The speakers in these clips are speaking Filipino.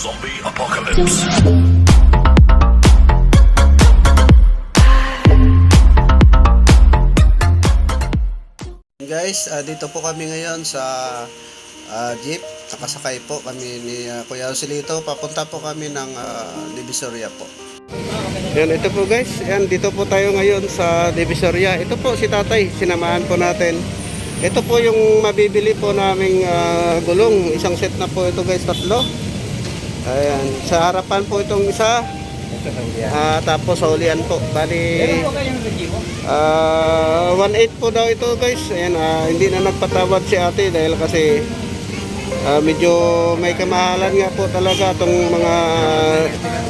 Zombie Apocalypse. Guys, ah, dito po kami ngayon sa ah, jeep. Nakasakay po kami ni ah, Kuya Joselito. Papunta po kami ng uh, Divisoria po. Yan, ito po guys. Yan, dito po tayo ngayon sa Divisoria. Ito po si tatay. Sinamahan po natin. Ito po yung mabibili po naming ah, gulong. Isang set na po ito guys, tatlo. Ayan. Sa harapan po itong isa. Ah, tapos sa ulian po. Bali, Ah, 1.8 po daw ito guys. Ayan, ah, hindi na nagpatawad si ate dahil kasi ah, medyo may kamahalan nga po talaga itong mga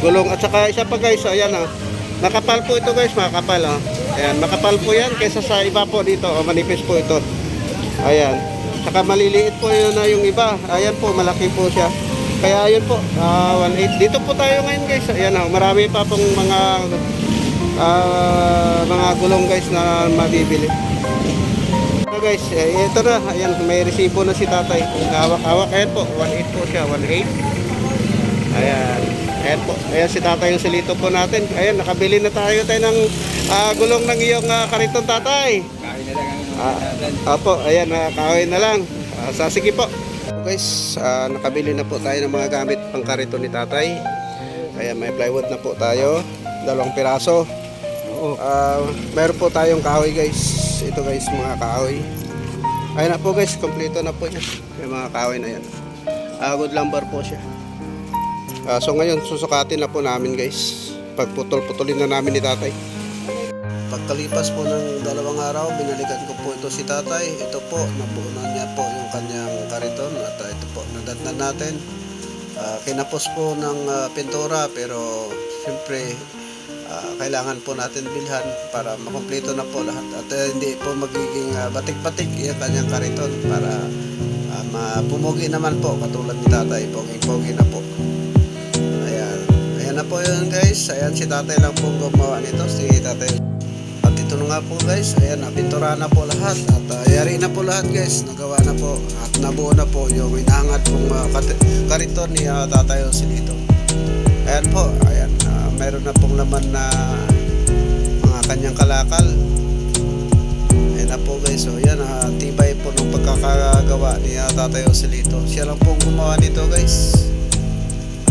gulong. At saka isa pa guys, ayan ah, makapal po ito guys, makapal ah. Ayan, makapal po yan kaysa sa iba po dito, oh, manipis po ito. Ayan, saka maliliit po yun na yung iba. Ayan po, malaki po siya. Kaya ayun po, ah, 1.8. Dito po tayo ngayon guys. Ayan ah, marami pa pong mga ah, mga gulong guys na mabibili. So guys, eh, ito na, ayan, may resibo na si tatay. Hawak-hawak, ayan po, 1.8 po siya, 1.8. Ayan, ayan po, ayan si tatay yung silito po natin. Ayan, nakabili na tayo tayo ng ah, gulong ng iyong ah, kariton tatay. Ah, opo, ayan, uh, kahoy na lang. Ah, sa sige po. So guys, ah, nakabili na po tayo ng mga gamit pang kariton ni tatay. Ayan, may plywood na po tayo. Dalawang piraso. Ah, meron po tayong kahoy guys. Ito guys, mga kahoy. Ayan na po guys, kompleto na po yan. Yung mga kahoy na yan. Ah, good lumber po siya. Ah, so ngayon, susukatin na po namin guys. Pagputol-putulin na namin ni tatay. Pagkalipas po ng dalawang araw, binalikan ko po ito si tatay. Ito po, nabuo na niya po yung kanyang kariton. At ah, ito po, nadatnan natin. Ah, kinapos po ng ah, pintura pero siyempre ah, kailangan po natin bilhan para makumpleto na po lahat. At ah, hindi po magiging ah, batik-batik yung kanyang kariton para uh, mapumugi naman po katulad ni tatay. Pogi-pogi na po. Ayan. Ayan na po yun guys. Ayan si tatay lang po gumawa nito. Si tatay na nga po guys, ayan, napintura na po lahat at uh, yari na po lahat guys, nagawa na po at nabuo na po yung inaangat pong uh, kat- kariton ni uh, Tatay Joselito. Ayan po, ayan, uh, meron na pong laman na mga kanyang kalakal. Ayan na po guys, so yan, uh, tibay po ng pagkakagawa ni uh, Tatay Joselito. Siya lang pong gumawa nito guys.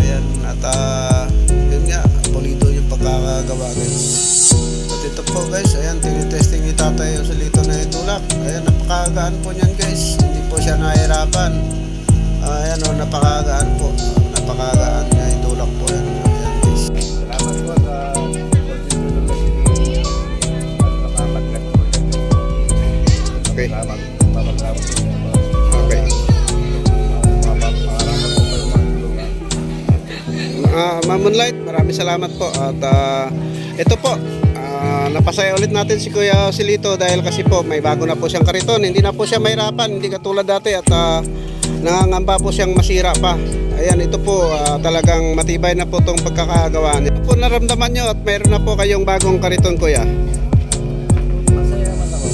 Ayan, at uh, yun nga, pulido yung pagkakagawa guys. Ito po guys, ayan, tinitesting ni tatay yung salito na itulak. Ayan, napakagaan po niyan guys. Hindi po siya nahihirapan. Ah, ayan o, napakagaan po. Napakagaan niya itulak po. Ayan, ayan guys. Salamat po sa yan. Okay. Salamat. Salamat po. Okay. Ah, Ma'am Moonlight, maraming salamat po. At ah, ito po, ah, napasaya ulit natin si Kuya Silito dahil kasi po may bago na po siyang kariton. Hindi na po siya mahirapan, hindi katulad dati at ah, nangangamba po siyang masira pa. Ayan, ito po ah, talagang matibay na po itong pagkakagawa niya. Ito po naramdaman nyo at mayroon na po kayong bagong kariton Kuya. Masaya naman ako.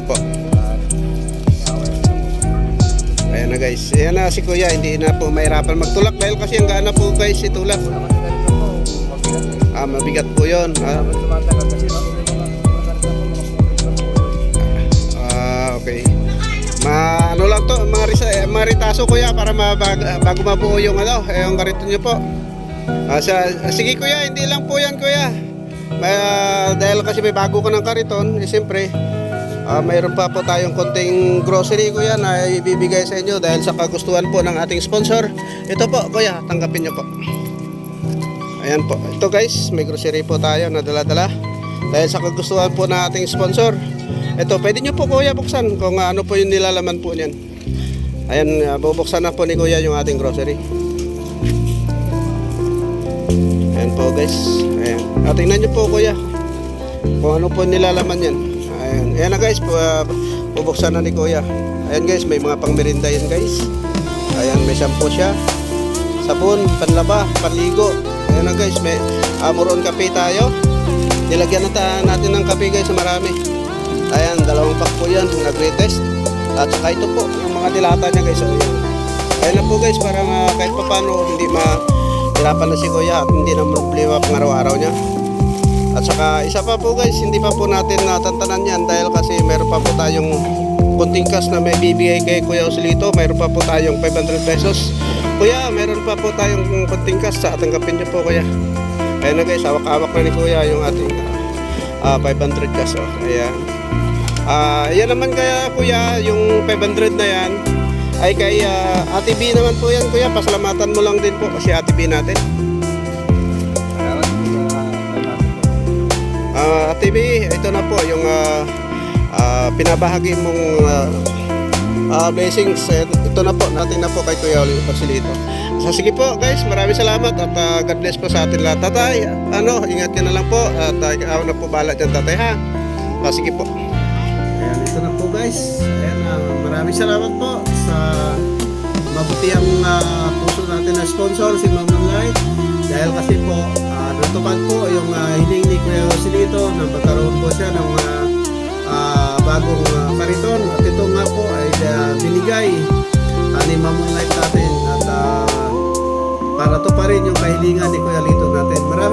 Salamat guys. Ayan na si Kuya, hindi na po mahirapan magtulak dahil kasi ang gaan na po guys itulak. Ah, mabigat po yun. Ah. Ah, okay. Ma ano lang to, mga, risa, eh, mga ritaso kuya para mabag, bago mabuo yung ano, eh, yung karito niyo po. Ah, sa, sige kuya, hindi lang po yan kuya. Ah, dahil kasi may bago ko ng kariton, eh, siyempre, ah, mayroon pa po tayong konting grocery kuya na ibibigay sa inyo dahil sa kagustuhan po ng ating sponsor. Ito po kuya, tanggapin niyo po. Ayan po. Ito guys, may grocery po tayo na dala-dala. Dahil sa kagustuhan po ng ating sponsor. Ito, pwede nyo po kuya buksan kung ano po yung nilalaman po niyan. Ayan, uh, bubuksan na po ni kuya yung ating grocery. Ayan po guys. Ayan. Uh, tingnan nyo po kuya. Kung ano po nilalaman yan. Ayan. Ayan na guys, uh, bubuksan na ni kuya. Ayan guys, may mga pang merinda yan guys. Ayan, may shampoo siya. Sabon, panlaba, panligo. Ayan na guys, may amuron kape tayo. Nilagyan na natin ng kape guys na marami. Ayan, dalawang pack po yan na greatest. At saka ito po, yung mga dilata niya guys. Yun. Ayun lang po guys, para uh, kahit pa paano hindi mahirapan na si Kuya at hindi na problema pang araw-araw niya. At saka isa pa po guys, hindi pa po natin natantanan yan dahil kasi meron pa po tayong kunting cash na may bibigay kay Kuya Osilito. Meron pa po tayong 500 pesos. Kuya, meron pa po tayong kunting cash sa tanggapin niyo po Kuya. Ayun na guys, hawak-hawak na ni Kuya yung ating ah, 500 cash. Oh. Ayan. Ah, yan naman kaya Kuya, yung 500 na yan ay kay ah, Ate B naman po yan Kuya. Pasalamatan mo lang din po kasi Ate B natin. Ah, Ate B, ito na po yung ah, ah, pinabahagi mong ah, ah, blessings. Ito na po, natin na po kay Kuya Oli Pasilito. So, sige po guys, maraming salamat at ah, God bless po sa atin lahat. Tatay, ano, ingat ka na lang po at uh, ako na po bala dyan tatay ha. Ah, sige po. Ayan, ito na po guys. Ayan, ah, maraming salamat po sa mabutiang ah, puso natin na sponsor si Ma'am Light. Dahil kasi po, uh, natupad po yung uh, hiling ni Kuya Joselito na magkaroon po siya ng ah, ah, bagong ah, kariton. At ito nga po ay ah, binigay ah, ni Ma'am Light natin at ah, para to pa rin yung kahilingan ni Kuya Lito natin. Maraming